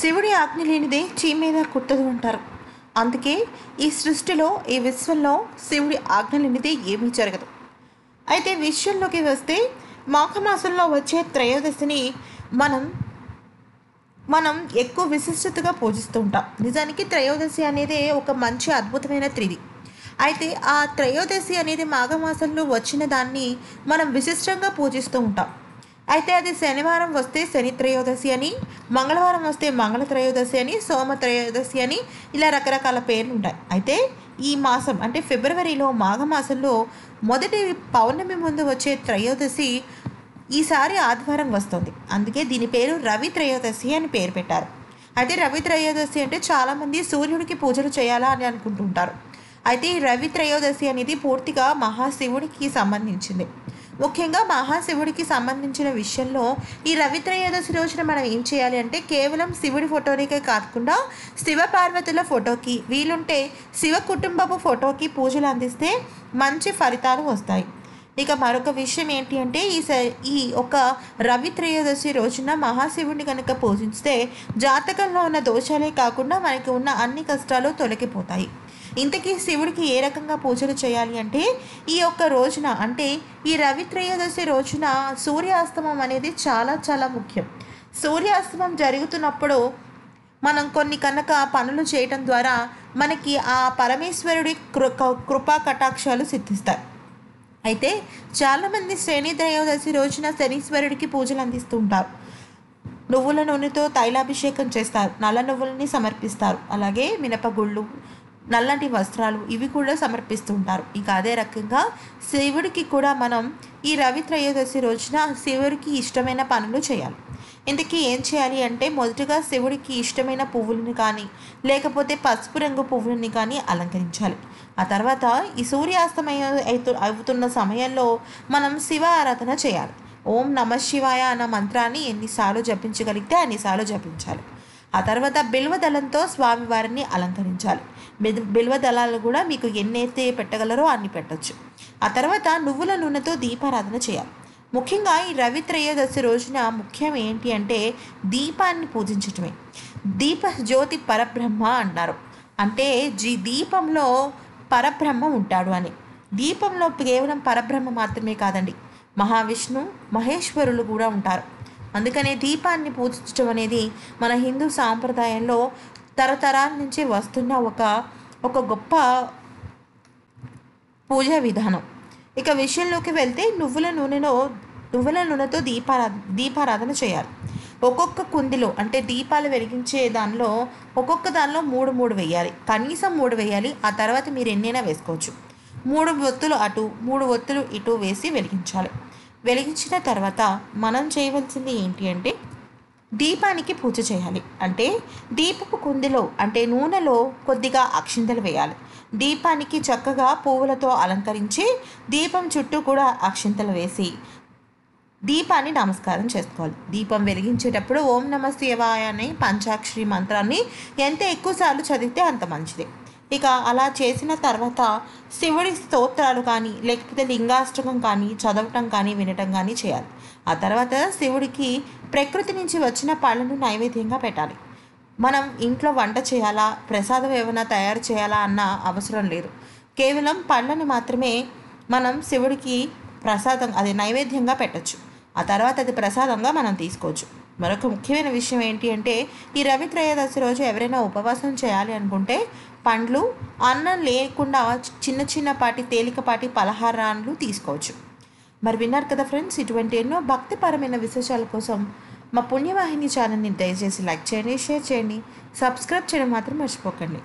శివుడి ఆజ్ఞ లేనిదే చీమీద కుట్టదు అంటారు. అందుకే ఈ సృష్టిలో ఈ విశ్వంలో శివుడి ఆజ్ఞ లేనిదే ఏమీ జరగదు. అయితే విషయంలోకి వస్తే మాఘమాసంలో వచ్చే త్రయోదశిని మనం మనం ఎక్కువ విశిష్టతగా పూజిస్తూ ఉంటాం. నిజానికి త్రయోదశి అనేది ఒక మంచి అద్భుతమైన త్రిది అయితే ఆ త్రయోదశి అనేది మాఘమాసంలో వచ్చిన దాన్ని మనం విశిష్టంగా పూజిస్తూ ఉంటాం. అయితే అది శనివారం వస్తే శని త్రయోదశి అని మంగళవారం వస్తే మంగళ త్రయోదశి అని సోమ త్రయోదశి అని ఇలా రకరకాల పేర్లు ఉంటాయి. అయితే ఈ మాసం అంటే ఫిబ్రవరిలో మాఘమాసంలో మొదటి పౌర్ణమి ముందు వచ్చే త్రయోదశి ఈసారి ఆదివారం వస్తుంది. అందుకే దీని పేరు రవి త్రయోదశి అని పేరు పెట్టారు. అయితే రవి త్రయోదశి అంటే చాలామంది సూర్యుడికి పూజలు చేయాలా అని అనుకుంటుంటారు. అయితే ఈ రవి త్రయోదశి అనేది పూర్తిగా మహాశివుడికి సంబంధించింది. ముఖ్యంగా మహాశివుడికి సంబంధించిన విషయంలో ఈ రవి త్రయోదశి రోజున మనం ఏం చేయాలి అంటే కేవలం శివుడి ఫోటోనికే కాకుండా శివ పార్వతుల ఫోటోకి వీలుంటే శివ కుటుంబపు ఫోటోకి పూజలు అందిస్తే మంచి ఫలితాలు వస్తాయి. ఇక మరొక విషయం ఏంటి అంటే ఈ స ఈ ఒక రవి త్రయోదశి రోజున మహాశివుడిని కనుక పూజిస్తే జాతకంలో ఉన్న దోషాలే కాకుండా మనకి ఉన్న అన్ని కష్టాలు తొలగిపోతాయి. ఇంతకీ శివుడికి ఏ రకంగా పూజలు చేయాలి అంటే ఈ యొక్క రోజున అంటే ఈ రవి త్రయోదశి రోజున సూర్యాస్తమం అనేది చాలా చాలా ముఖ్యం. సూర్యాస్తమం జరుగుతున్నప్పుడు మనం కొన్ని కనుక పనులు చేయటం ద్వారా మనకి ఆ పరమేశ్వరుడి కృ కృపా కటాక్షాలు సిద్ధిస్తాయి. అయితే చాలామంది శ్రేణి త్రయోదశి రోజున శనీశ్వరుడికి పూజలు అందిస్తూ ఉంటారు. నువ్వుల నూనెతో తైలాభిషేకం చేస్తారు. నల్ల నువ్వులని సమర్పిస్తారు. అలాగే మినపగుళ్ళు నల్లటి వస్త్రాలు ఇవి కూడా సమర్పిస్తుంటారు. ఇక అదే రకంగా శివుడికి కూడా మనం ఈ రవి త్రయోదశి రోజున శివుడికి ఇష్టమైన పనులు చేయాలి. ఇంతకీ ఏం చేయాలి అంటే మొదటగా శివుడికి ఇష్టమైన పువ్వులని కానీ లేకపోతే పసుపు రంగు పువ్వులని కానీ అలంకరించాలి. ఆ తర్వాత ఈ సూర్యాస్తమయం అవుతు అవుతున్న సమయంలో మనం శివ ఆరాధన చేయాలి. ఓం నమ శివాయ అన్న మంత్రాన్ని ఎన్నిసార్లు జపించగలిగితే అన్నిసార్లు జపించాలి. ఆ తర్వాత బిల్వదళంతో స్వామివారిని అలంకరించాలి. బిల్- బిల్వ దళాలు కూడా మీకు ఎన్నైతే పెట్టగలరో అన్ని పెట్టొచ్చు. ఆ తర్వాత నువ్వుల నూనెతో దీపారాధన చేయాలి. ముఖ్యంగా ఈ రవి త్రయోదశి రోజున ముఖ్యం ఏంటి అంటే దీపాన్ని పూజించటమే. దీప జ్యోతి పరబ్రహ్మ అన్నారు అంటే జీ దీపంలో పరబ్రహ్మ ఉంటాడు అని. దీపంలో కేవలం పరబ్రహ్మ మాత్రమే కాదండి. మహావిష్ణు మహేశ్వరులు కూడా ఉంటారు. అందుకనే దీపాన్ని పూజించడం అనేది మన హిందూ సాంప్రదాయంలో తరతరాల నుంచి వస్తున్న ఒక ఒక గొప్ప పూజా విధానం. ఇక విషయంలోకి వెళ్తే నువ్వుల నూనెలో నువ్వుల నూనెతో దీపారా దీపారాధన చేయాలి. ఒక్కొక్క కుందిలో అంటే దీపాలు వెలిగించే దానిలో ఒక్కొక్క దానిలో మూడు మూడు వేయాలి. కనీసం మూడు వేయాలి. ఆ తర్వాత మీరు ఎన్నైనా వేసుకోవచ్చు. మూడు ఒత్తులు అటు మూడు ఒత్తులు ఇటు వేసి వెలిగించాలి. వెలిగించిన తర్వాత మనం చేయవలసింది ఏంటి అంటే దీపానికి పూజ చేయాలి. అంటే దీపపు కుందిలో అంటే నూనెలో కొద్దిగా అక్షింతలు వేయాలి. దీపానికి చక్కగా పువ్వులతో అలంకరించి దీపం చుట్టూ కూడా అక్షింతలు వేసి దీపాన్ని నమస్కారం చేసుకోవాలి. దీపం వెలిగించేటప్పుడు ఓం నమ శివాయ అనే పంచాక్షరి మంత్రాన్ని ఎంత ఎక్కువసార్లు చదివితే అంత మంచిది. ఇక అలా చేసిన తర్వాత శివుడి స్తోత్రాలు కానీ లేకపోతే లింగాష్టకం కానీ చదవటం కానీ వినటం కానీ చేయాలి. ఆ తర్వాత శివుడికి ప్రకృతి నుంచి వచ్చిన పళ్ళను నైవేద్యంగా పెట్టాలి. మనం ఇంట్లో వంట చేయాలా? ప్రసాదం ఏమైనా తయారు చేయాలా అన్న అవసరం లేదు. కేవలం పళ్ళని మాత్రమే మనం శివుడికి ప్రసాదం అది నైవేద్యంగా పెట్టొచ్చు. ఆ తర్వాత అది ప్రసాదంగా మనం తీసుకోవచ్చు. మరొక ముఖ్యమైన విషయం ఏంటి అంటే ఈ రవి త్రయోదశి రోజు ఎవరైనా ఉపవాసం చేయాలి అనుకుంటే పండ్లు అన్నం లేకుండా చిన్న చిన్నపాటి తేలికపాటి పలహారాలు తీసుకోవచ్చు. మరి విన్నారు కదా ఫ్రెండ్స్ ఇటువంటి ఎన్నో భక్తిపరమైన విశేషాల కోసం మా పుణ్యవాహిని ఛానల్ని దయచేసి లైక్ చేయండి షేర్ చేయండి సబ్స్క్రైబ్ చేయడం మాత్రం మర్చిపోకండి.